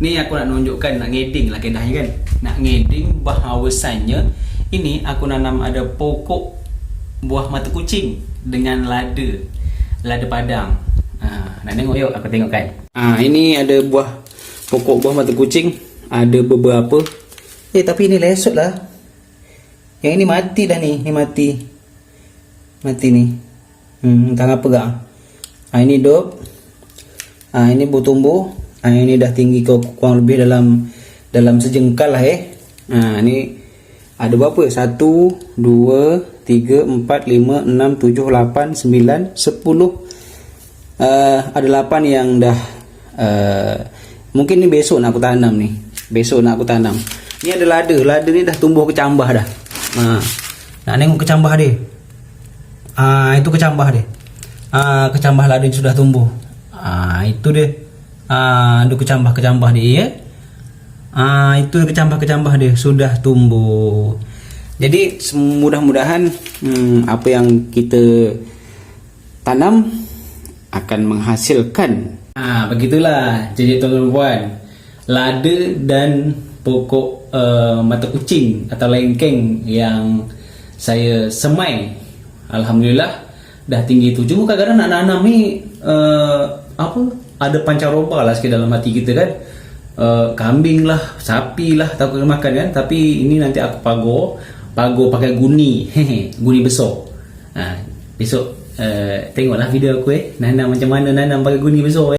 Ni aku nak tunjukkan nak ngeding lah kedahnya kan. Nak ngeding bahawasanya ini aku nanam ada pokok buah mata kucing dengan lada. Lada padang. Ha, nak tengok yuk aku tengokkan. Ha, ini ada buah pokok buah mata kucing. Ada beberapa. Eh tapi ini lesot lah. Yang ini mati dah ni. Ni mati. Mati ni. Hmm, entah apa gak. Ha, ini hidup. Ha, ini bertumbuh. Ha, ini dah tinggi kau kurang lebih dalam dalam sejengkal lah eh. Ha, ni ada berapa? Satu, dua, tiga, empat, lima, enam, tujuh, lapan, sembilan, sepuluh. Uh, ada lapan yang dah uh, mungkin ni besok nak aku tanam ni. Besok nak aku tanam. Ni ada lada. Lada ni dah tumbuh kecambah dah. Ha. Nak tengok kecambah dia. Ah itu kecambah dia. Ah kecambah lada dia sudah tumbuh. Ah itu dia. Ah ada kecambah-kecambah dia ya. Ah itu kecambah-kecambah dia sudah tumbuh. Jadi mudah-mudahan hmm, apa yang kita tanam akan menghasilkan. Ah begitulah jadi tuan-tuan puan. Lada dan pokok uh, mata kucing atau lengkeng yang saya semai Alhamdulillah dah tinggi tu. Cuma kadang-kadang nak nanam ni uh, apa ada pancaroba lah sikit dalam hati kita kan. Uh, kambing lah, sapi lah takut kena makan kan. Tapi ini nanti aku pago, pago pakai guni, hehe, guni besar. Ha, besok uh, tengoklah video aku eh, nanam macam mana nanam pakai guni besar eh.